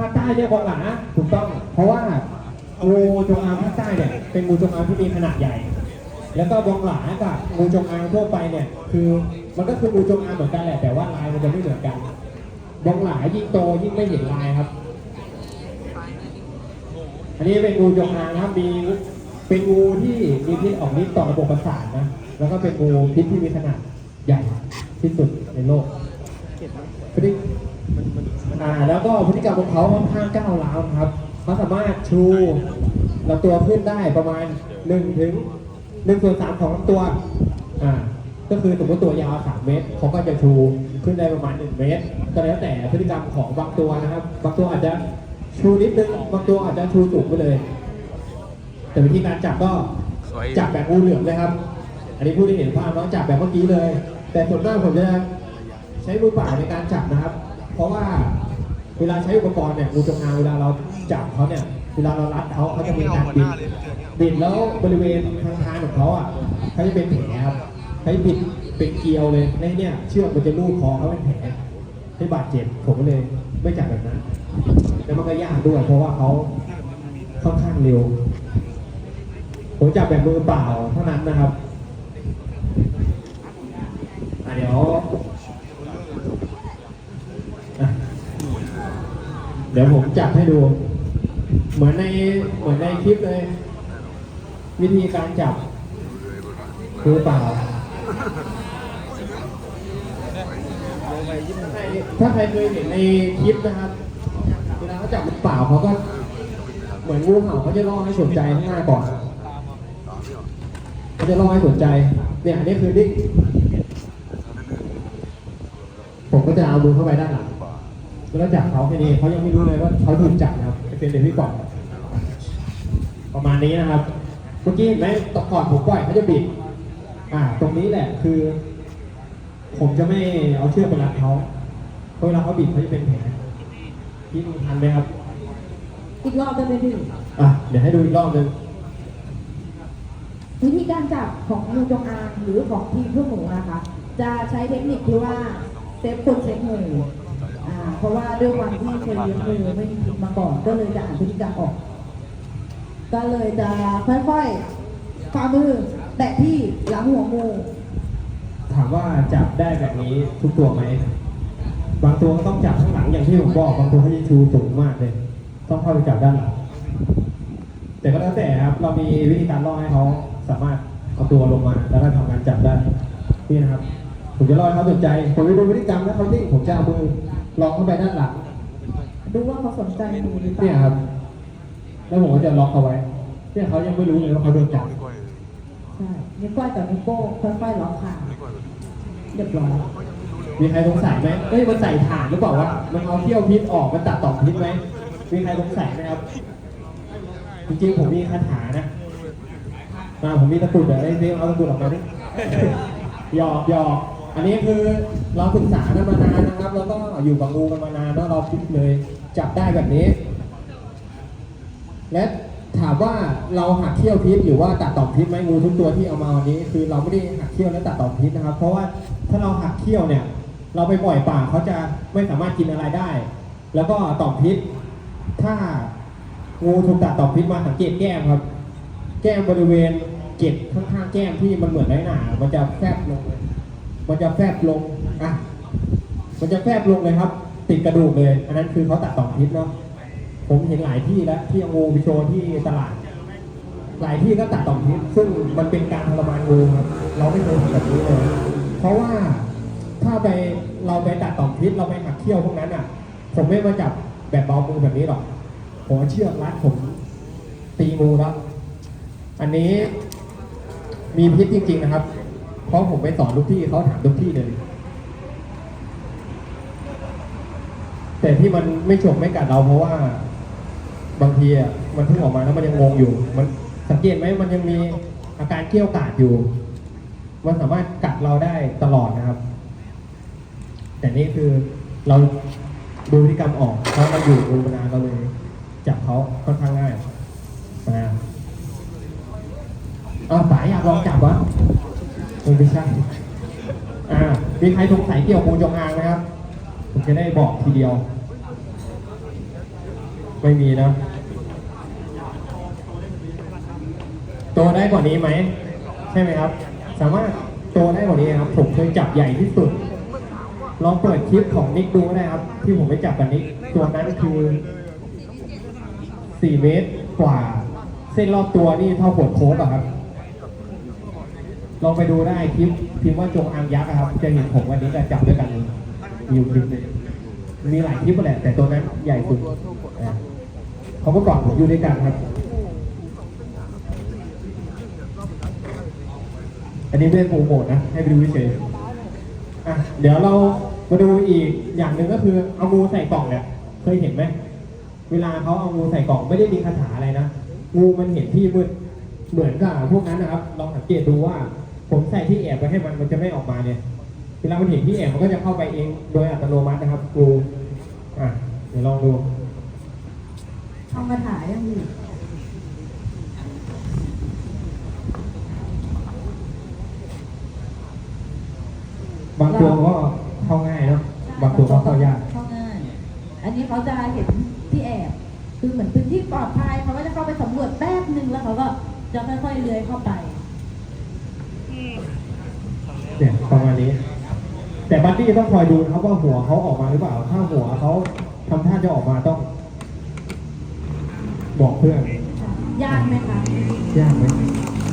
ภาคใต้เรียกบองหลาถูกต้อง เพราะว่างูจงอางภาคใต้เนี่ยเป็นงูจงอางที่มีขนาดใหญ่ แล้วก็บองหลากับงูจงอางทั่วไปเนี่ย คือมันก็คืองูจงอางเหมือนกันแหละแต่ว่าลายมันจะไม่เหมือนกันบองหลายิ่งโตยิ่งไม่เห็นลายครับ อันนี้เป็นงูจงอางนะครับมีเป็นงูที่มีพิษออกฤทธิ์ต่อระบบประสาทนะแล้วก็เป็นงูพิษที่มีขนาดใหญ่ที่สุดในโลก พฤติอ่าแล้วก็พฤติกรรมของเขาค่อนข้างก้าวร้าวนะครับเขาสามารถชูลำตัวขึ้นได้ประมาณ1ถึง1ส่วน3ของลำตัวอ่าก็คือสมมติตัวยาว 3 เมตรเขาก็จะชูขึ้นได้ประมาณ 1 เมตร ก็แล้วแต่พฤติกรรมของบางตัวนะครับ บางตัวอาจจะชูนิดนึงบางตัวอาจจะชูสูงไปเลย แต่วิธีการจับก็สวยจับแบบงูเหลือมเลยครับ อันนี้ผู้ที่เห็นภาพน้องจับแบบเมื่อกี้เลย แต่ส่วนมากผมจะใช้มือเปล่าในการจับนะครับเพ ราะว่าเวลาใช้อุปกรณ์เนี่ยงูจงอางเวลาเราจับเขาเนี่ย เวลาเรารัดเขาเขาจะมีการบิดบิดแล้วบริเวณทางทางของเขาอะเขาจะเป็นแผลครับเขาจะบิดเป็นเกลียวเลยในเนี่ยเชือกมันจะลูบคอเขาเป็นแผลให้บาดเจ็บผมก็เลยไม่จับแบบนั้นแล้วมันก็ยากด้วย เพราะว่าเขาค่อนข้างเร็ว ผมจับแบบมือเปล่าเท่านั้นนะครับอะเดี๋ยวอะ เดี๋ยวผมจับให้ดู เหมือนในเหมือนในคลิปเลย วิธีการจับมือเปล่า ถ้าใครเคยเห็นในคลิปนะครับเวลาเขาจับเปล่าเขาก็เหมือนงูเห่าเขาจะล่อให้สนใจข้างหน้าก่อนเขาจะล่อให้สนใจ เนี่ยอันนี้คือที่ผมก็จะเอามือเข้าไปด้านหลัง แล้วจับเขาแค่นี้เขายังไม่รู้เลยว่าเขาถูกจับนะครับเป็นเดนพี่ก่อนประมาณนี้นะครับ เมื่อกี้เห็นไหมตะก่อนผมปล่อยเขาจะบิด อ่า ตรงนี้แหละคือ ผมจะไม่เอาเชือกไปรัดเขาเพราะเวลาเขาบิดเขาจะเป็นแผลพี่ดูทันไหมครับ อีกรอบได้ไหมพี่อะเดี๋ยวให้ดูอีกรอบหนึงวิธีการจับของงูจงอางหรือของทีมพวกหนูนะคะ จะใช้เทคนิคที่ว่าเซฟคนเซฟงู อ่าเพราะว่าด้วยความที่เคยเลี้ยงงูไม่มีพิษมาก่อนก็เลยจะอ่านพฤติกรรมออก ก็เลยจะค่อยๆฝ่ามือแตะที่หลังหัวงูถามว่าจับได้แบบนี้ทุกตัวไหม บางตัวก็ต้องจับข้างหลังอย่างที่ผมบอกบางตัวเขาจะชูสูงมากเลย ต้องเข้าไปจับด้านหลังแต่ก็แล้วแต่ครับ เรามีวิธีการล่อให้เขาสามารถเอาตัวลงมาแล้วก็ทำการจับได้นี่นะครับ ผมจะล่อให้เขาสนใจ ผมไปดูพฤติกรรมแล้วเขาที่ผมจะเอามือ ลองเข้าไปด้านหลัง ดูว่าเขาสนใจงูหรือเปเนี่ยล่าครับ แล้วผมก็จะล็อกเอาไว้ เนี่ยเขายังไม่รู้เลยว่าเขาโดนจับ ใช่นิ้วก้อยกับนิ้วโป้งค่อยๆล็อกขาเรียบร้อยมีใครสงสัยไหมเอ้ย มันใส่ถ่านหรือเปล่าวะ มันเอาเที่ยวพิษออก มันตัดต่อมพิษไหมมีใครสงสัยไหมครับ จริงๆ ผมมีคาถานะ มาผมมีตะกรุดเดี๋ยวไอ้เรื่องเอาตะกรุดออกมาดิ หยอกหยอก อันนี้คือเราศึกษากันมานานนะครับ แล้วก็อยู่กับงูกันมานานแล้วเราคิดเลยจับได้แบบนี้ และถามว่าเราหักเขี้ยวพิษหรือว่าตัดต่อมพิษไหมงูทุกตัวที่เอามาวันนี้ คือเราไม่ได้หักเขี้ยวและตัดต่อมพิษนะครับ เพราะว่าถ้าเราหักเขี้ยวเนี่ย เราไปปล่อยป่าเขาจะไม่สามารถกินอะไรได้ แล้วก็ต่อมพิษ ถ้างูถูกตัดต่อมพิษมาสังเกตแก้มครับ แก้มบริเวณเกล็ดข้างๆแก้มที่มันเหมือนไรหนามันจะแฟบลงเลย มันจะแฟบลงอะมันจะแฟบลงเลยครับ ติดกระดูกเลย อันนั้นคือเขาตัดต่อมพิษเนาะผมเห็นหลายที่แล้วที่อางูไปโชว์ที่ตลาด หลายที่ก็ตัดต่อมพิษซึ่งมันเป็นการทรมานงูครับเราไม่เคยทำแบบนี้เลย เพราะว่าถ้าไปเราไปตัดต่อมพิษเราไปหักเขี้ยวพวกนั้นอะ ผมไม่มาจับแบบเบามือแบบนี้หรอกผมเชือกรัดผมตีงูแล้วอันนี้มีพิษจริง ๆ นะครับ เพราะผมไปสอนทุกที่เขาถามทุกที่เลย แต่ที่มันไม่ฉกไม่กัดเราเพราะว่า บางทีอะมันเพิ่งออกมาแล้วมันยังงงอยู่ มันสังเกตไหมมันยังมีอาการเกี้ยวกาดอยู่ มันสามารถกัดเราได้ตลอดนะครับ แต่นี่คือเราดูพฤติกรรมออกเพราะเราอยู่ดูมานานเราเลยจับเขาค่อนข้างง่ายนะออป๋าอยากลองจับวะ ไม่ใช่อ่ามีใครสงสัยเกี่ยวกับงูจงอางไหมครับ ผมจะได้บอกทีเดียว ไม่มีนะโตได้กว่านี้ไหม ใช่ไหมครับ สามารถโตได้กว่านี้ครับ ผมเคยจับใหญ่ที่สุด ลองเปิดคลิปของนิกดูก็ได้ครับ ที่ผมไปจับกับนิกตัวนั้นคือ 4 เมตรกว่า เส้นรอบตัวนี่เท่าขวโค้กอะครับ ลองไปดูได้คลิปพิมพ์ว่าจงอางยักษ์อะครับ จะเห็นผมวันนี้ก็จับด้วยกันอยู่คลิปหนึงมีหลายคลิปแหละ แต่ตัวนั้นใหญ่สุดอะเขาะเมื่อก่อนผมอยู่ด้วยกันครับ อันนี้ไม่ได้โปรโมทนะ ให้ไปดูเฉยๆอะเดี๋ยวเรามาดูอีกอย่างหนึ่งก็คือเอางูใส่กล่องเนี่ยเคยเห็นไหมเวลาเขาเอางูใส่กล่องไม่ได้มีคาถาอะไรนะงูมันเห็นที่มืดเหมือนกับพวกนั้นนะครับ ลองสังเกตดูว่า ผมใส่ที่แอบไปให้มันมันจะไม่ออกมาเนี่ย เวลามันเห็นที่แอบมันก็จะเข้าไปเองโดยอัตโนมัตินะครับงูอะเดี๋ยวลองดูท่องคาถายังอยู่บางตัวก็เข้าง่ายเนาะบางตัวก็เข้ายากเข้าง่าย อันนี้เขาจะเห็นที่แอบคือเหมือนพื้นที่ปลอดภัยเขาก็จะเข้าไปสำรวจแป๊บนึงแล้วเขาก็จะค่อยๆเลื้อยเข้าไป เนี่ยประมาณนี้ แต่บัดดี้ต้องคอยดูนะครับว่าหัวเขาออกมาหรือเปล่า ถ้าหัวเขาทำท่าจะออกมาต้อง บอกเพื่อน ยากไหมคะยากไหม